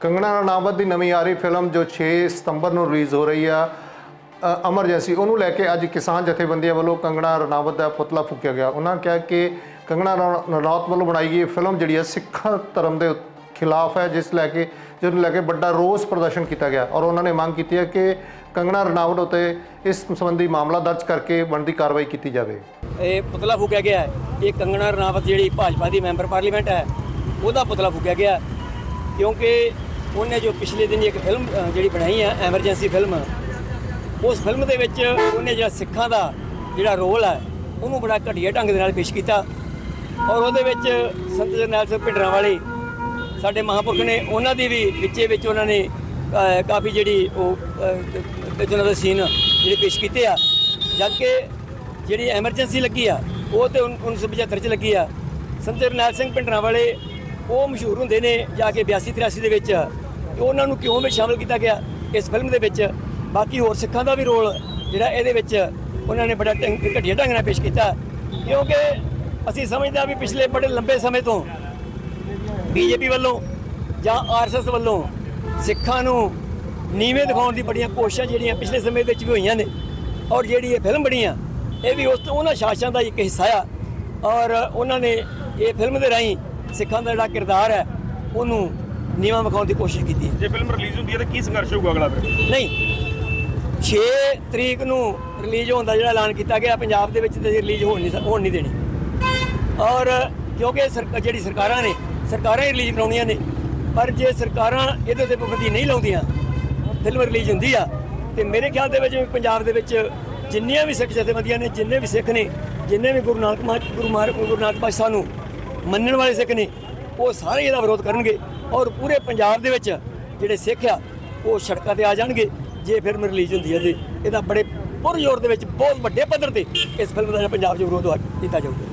ਕੰਗਣਾ ਰਣਾਵਤ ਦੀ ਨਵੀਂ ਆ ਰਹੀ ਫਿਲਮ ਜੋ 6 ਸਤੰਬਰ ਨੂੰ ਰਿਲੀਜ਼ ਹੋ ਰਹੀ ਆ ਐਮਰਜੈਂਸੀ ਉਹਨੂੰ ਲੈ ਕੇ ਅੱਜ ਕਿਸਾਨ ਜਥੇਬੰਦੀਆਂ ਵੱਲੋਂ ਕੰਗਣਾ ਰਣਾਵਤ ਦਾ ਪੁਤਲਾ ਫੂਕਿਆ ਗਿਆ। ਉਹਨਾਂ ਕਿਹਾ ਕਿ ਕੰਗਣਾ ਰਨ- ਰਣਾਵਤ ਵੱਲੋਂ ਬਣਾਈ ਗਈ ਫਿਲਮ ਜਿਹੜੀ ਹੈ ਸਿੱਖਾਂ ਧਰਮ ਦੇ ਖਿਲਾਫ ਹੈ, ਜਿਸ ਲੈ ਕੇ, ਜਿਹਨੂੰ ਲੈ ਕੇ ਵੱਡਾ ਰੋਸ ਪ੍ਰਦਰਸ਼ਨ ਕੀਤਾ ਗਿਆ। ਔਰ ਉਹਨਾਂ ਨੇ ਮੰਗ ਕੀਤੀ ਹੈ ਕਿ ਕੰਗਣਾ ਰਣਾਵਤ ਉਤੇ ਇਸ ਸੰਬੰਧੀ ਮਾਮਲਾ ਦਰਜ ਕਰਕੇ ਬਣਦੀ ਕਾਰਵਾਈ ਕੀਤੀ ਜਾਵੇ। ਇਹ ਪੁਤਲਾ ਫੂਕਿਆ ਗਿਆ ਹੈ। ਇਹ ਕੰਗਣਾ ਰਣਾਵਤ ਜਿਹੜੀ ਭਾਜਪਾ ਦੀ ਮੈਂਬਰ ਪਾਰਲੀਮੈਂਟ ਹੈ, ਉਹਦਾ ਪੁਤਲਾ ਫੂਕਿਆ ਗਿਆ ਕਿਉਂਕਿ ਉਹਨੇ ਜੋ ਪਿਛਲੇ ਦਿਨ ਇੱਕ ਫਿਲਮ ਜਿਹੜੀ ਬਣਾਈ ਹੈ ਐਮਰਜੈਂਸੀ ਫਿਲਮ ਉਸ ਫਿਲਮ ਦੇ ਵਿੱਚ ਉਹਨੇ ਜਿਹੜਾ ਸਿੱਖਾਂ ਦਾ ਜਿਹੜਾ ਰੋਲ ਹੈ, ਉਹਨੂੰ ਬੜਾ ਘਟੀਆ ਢੰਗ ਦੇ ਨਾਲ ਪੇਸ਼ ਕੀਤਾ। ਔਰ ਉਹਦੇ ਵਿੱਚ ਸੰਤ ਜਰਨੈਲ ਸਿੰਘ ਭਿੰਡਰਾਂ ਵਾਲੇ ਸਾਡੇ ਮਹਾਂਪੁਰਖ ਨੇ, ਉਹਨਾਂ ਦੀ ਵੀ ਵਿੱਚੇ ਵਿੱਚ ਉਹਨਾਂ ਨੇ ਕਾਫੀ ਜਿਹੜੀ ਉਹ ਉਹਨਾਂ ਦੇ ਸੀਨ ਜਿਹੜੇ ਪੇਸ਼ ਕੀਤੇ ਆ। ਜਦ ਕਿ ਜਿਹੜੀ ਐਮਰਜੈਂਸੀ ਲੱਗੀ ਆ, ਉਹ ਤੇ ਉਨ- 1975 ਚ ਲੱਗੀ ਆ। ਸੰਤ ਜਰਨੈਲ ਸਿੰਘ ਭਿੰਡਰਾਂ ਵਾਲੇ ਉਹ ਮਸ਼ਹੂਰ ਹੁੰਦੇ ਨੇ, ਜਾ ਕੇ 82 83 ਦੇ ਵਿੱਚ ਕਿ ਉਹਨਾਂ ਨੂੰ ਕਿਉਂ ਵਿੱਚ ਸ਼ਾਮਲ ਕੀਤਾ ਗਿਆ ਇਸ ਫਿਲਮ ਦੇ ਵਿੱਚ? ਬਾਕੀ ਹੋਰ ਸਿੱਖਾਂ ਦਾ ਵੀ ਰੋਲ ਜਿਹੜਾ ਇਹਦੇ ਵਿੱਚ ਉਹਨਾਂ ਨੇ ਬੜਾ ਢੰਗ- ਘਟੀਆ ਢੰਗ ਨਾਲ ਪੇਸ਼ ਕੀਤਾ। ਕਿਉਂਕਿ ਅਸੀਂ ਸਮਝਦੇ ਹਾਂ ਵੀ ਪਿਛਲੇ ਬੜੇ ਲੰਬੇ ਸਮੇਂ ਤੋਂ ਬੀਜੇਪੀ ਵੱਲੋਂ ਜਾਂ ਆਰਐਸਐਸ ਵੱਲੋਂ ਸਿੱਖਾਂ ਨੂੰ ਨੀਵੇਂ ਦਿਖਾਉਣ ਦੀ ਬੜੀਆਂ ਕੋਸ਼ਿਸ਼ਾਂ ਜਿਹੜੀਆਂ ਪਿਛਲੇ ਸਮੇਂ ਵਿੱਚ ਵੀ ਹੋਈਆਂ ਨੇ ਔਰ ਜਿਹੜੀ ਇਹ ਫਿਲਮ ਬਣੀ ਆ, ਇਹ ਵੀ ਉਸ ਉਹਨਾਂ ਸ਼ਾਸਨਾਂ ਦਾ ਇੱਕ ਹਿੱਸਾ ਆ। ਔਰ ਉਹਨਾਂ ਨੇ ਇਹ ਫਿਲਮ ਦੇ ਰਾਹੀਂ ਸਿੱਖਾਂ ਦਾ ਜਿਹੜਾ ਕਿਰਦਾਰ ਹੈ, ਉਹਨੂੰ ਨੀਵਾਂ ਵਿਖਾਉਣ ਦੀ ਕੋਸ਼ਿਸ਼ ਕੀਤੀ। ਜੇ ਫਿਲਮ ਰਿਲੀਜ਼ ਹੁੰਦੀ ਹੈ ਤਾਂ ਕੀ ਸੰਘਰਸ਼ ਹੋਊਗਾ ਅਗਲਾ ਫਿਰ? ਨਹੀਂ। 6 ਤਰੀਕ ਨੂੰ ਰਿਲੀਜ਼ ਹੋਣ ਦਾ ਜਿਹੜਾ ਐਲਾਨ ਕੀਤਾ ਗਿਆ ਪੰਜਾਬ ਦੇ ਵਿੱਚ ਤੇ ਰਿਲੀਜ਼ ਹੋਣ ਨਹੀਂ ਹੋਣ ਨਹੀਂ ਦੇਣੀ। ਔਰ ਕਿਉਂਕਿ ਜਿਹੜੀ ਸਰਕਾਰਾਂ ਨੇ ਸਰਕਾਰਾਂ ਹੀ ਰਿਲੀਜ਼ ਕਰਾਉਣੀਆਂ ਨੇ ਪਰ ਜੇ ਸਰਕਾਰਾਂ ਇਹਦੇ ਉੱਤੇ ਪਾਬੰਦੀ ਨਹੀਂ ਲਾਉਂਦੀਆਂ ਫਿਲਮ ਰਿਲੀਜ਼ ਹੁੰਦੀ ਆ ਤੇ ਮੇਰੇ ਖਿਆਲ ਦੇ ਵਿੱਚ ਵੀ ਪੰਜਾਬ ਦੇ ਵਿੱਚ ਜਿੰਨੀਆਂ ਵੀ ਸਿੱਖ ਜਥੇਬੰਦੀਆਂ ਨੇ ਜਿੰਨੇ ਵੀ ਸਿੱਖ ਨੇ ਜਿੰਨੇ ਵੀ ਗੁਰੂ ਨਾਨਕ ਮਾ ਗੁਰੂ ਮਾਰ ਗੁਰੂ ਨਾਨਕ ਪਾਤਸ਼ਾਹ ਨੂੰ ਮੰਨਣ ਵਾਲੇ ਸਿੱਖ ਨੇ ਉਹ ਸਾਰੇ ਇਹਦਾ ਵਿਰੋਧ ਕਰਨਗੇ। ਔਰ ਪੂਰੇ ਪੰਜਾਬ ਦੇ ਵਿੱਚ ਜਿਹੜੇ ਸਿੱਖ ਆ, ਉਹ ਸੜਕਾਂ ਤੇ ਆ ਜਾਣਗੇ। ਜੇ ਫਿਲਮ ਰਿਲੀਜ਼ ਹੁੰਦੀ ਹੈ ਤੇ ਇਹਦਾ ਬੜੇ ਪੁਰਜ਼ੋਰ ਦੇ ਵਿੱਚ ਬਹੁਤ ਵੱਡੇ ਪੱਧਰ ਤੇ ਇਸ ਫਿਲਮ ਦਾ ਪੰਜਾਬ 'ਚ ਵਿਰੋਧ ਕੀਤਾ ਜਾਊਗਾ।